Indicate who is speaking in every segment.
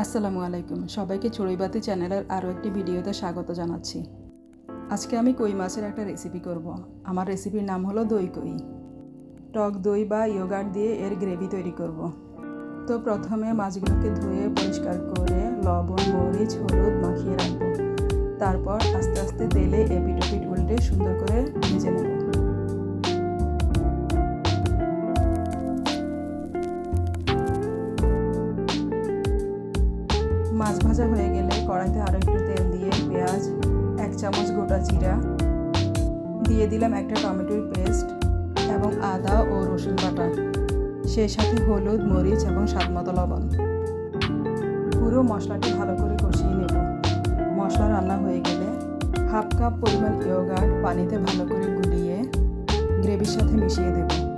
Speaker 1: আসসালামু আলাইকুম। সবাইকে চড়ুইবাতি চ্যানেলের আরও একটি ভিডিওতে স্বাগত জানাচ্ছি। আজকে আমি কই মাছের একটা রেসিপি করব। আমার রেসিপির নাম হলো দই কই। টক দই বা ইয়োগার্ট দিয়ে এর গ্রেভি তৈরি করব। তো প্রথমে মাছগুলোকে ধুয়ে পরিষ্কার করে লবণ, মরিচ, হলুদ মাখিয়ে রাখব। তারপর আস্তে আস্তে তেলে এপিট উল্টে সুন্দর করে ভেজে নেব। মাছ ভাজা হয়ে গেলে কড়াইতে আরও একটু তেল দিয়ে পেঁয়াজ, এক চামচ গোটা জিরা দিয়ে দিলাম একটা টমেটোর পেস্ট এবং আদা ও রসুন বাটা। সেই সাথে হলুদ, মরিচ এবং স্বাদমতো লবণ। পুরো মশলাটি ভালো করে কষিয়ে নেব। মশলা রান্না হয়ে গেলে হাফ কাপ পরিমাণ ইয়োগার্ট পানিতে ভালো করে গুলিয়ে গ্রেভির সাথে মিশিয়ে দেবো।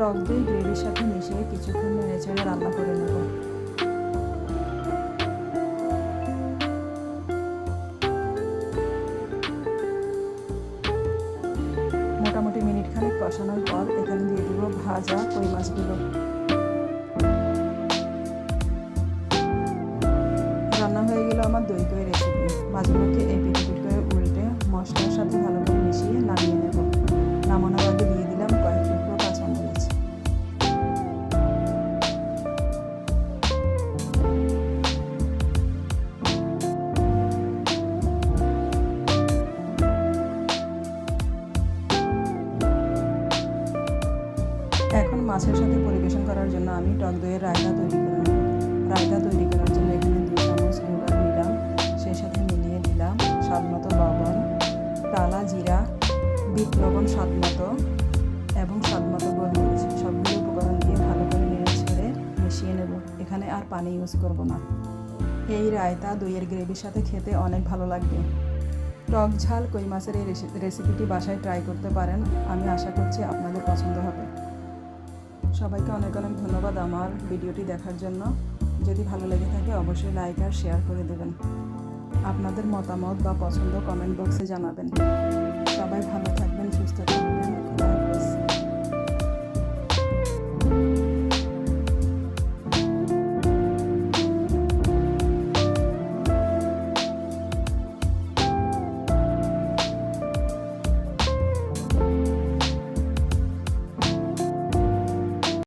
Speaker 1: টক দই গ্রেভির সাথে মিশিয়ে কিছুক্ষণ নেড়ে ছেড়ে রান্না করে নেব। মোটামুটি মিনিট খানেক কষানোর পর এখানে দিয়ে দিব ভাজা কই মাছগুলো। রান্না হয়ে গেল আমার দই কই রেসিপি মাছগুলোকে এই পিট করে উল্টে মশলার সাথে ভালো করে মিশিয়ে নামিয়ে নেব। মাছের সাথে পরিবেশন করার জন্য আমি টক দইয়ের রায়তা তৈরি করে নেব রায়তা তৈরি করার জন্য এখানে দুই চামচ লিভার নিলাম সেই সাথে মিলিয়ে দিলাম স্বাদ মতো লবণ, টালা জিরা, বিট লবণ স্বাদ মতো এবং স্বাদ মতো গোলমরিচ। সবগুলো উপকরণ দিয়ে ভালো করে নেড়ে ছেড়ে মিশিয়ে নেব। এখানে আর পানি ইউজ করব না। এই রায়তা দইয়ের গ্রেভির সাথে খেতে অনেক ভালো লাগবে। টক ঝাল কই মাছের এই রেসিপিটি বাসায় ট্রাই করতে পারেন। আমি আশা করছি আপনাদের পছন্দ হবে। সবাইকে অনেক অনেক ধন্যবাদ আমার ভিডিওটি দেখার জন্য। যদি ভালো লেগে থাকে অবশ্যই লাইক আর শেয়ার করে দেবেন। আপনাদের মতামত বা পছন্দ কমেন্ট বক্সে জানাবেন। সবাই ভালো থাকবেন, সুস্থ থাকবেন।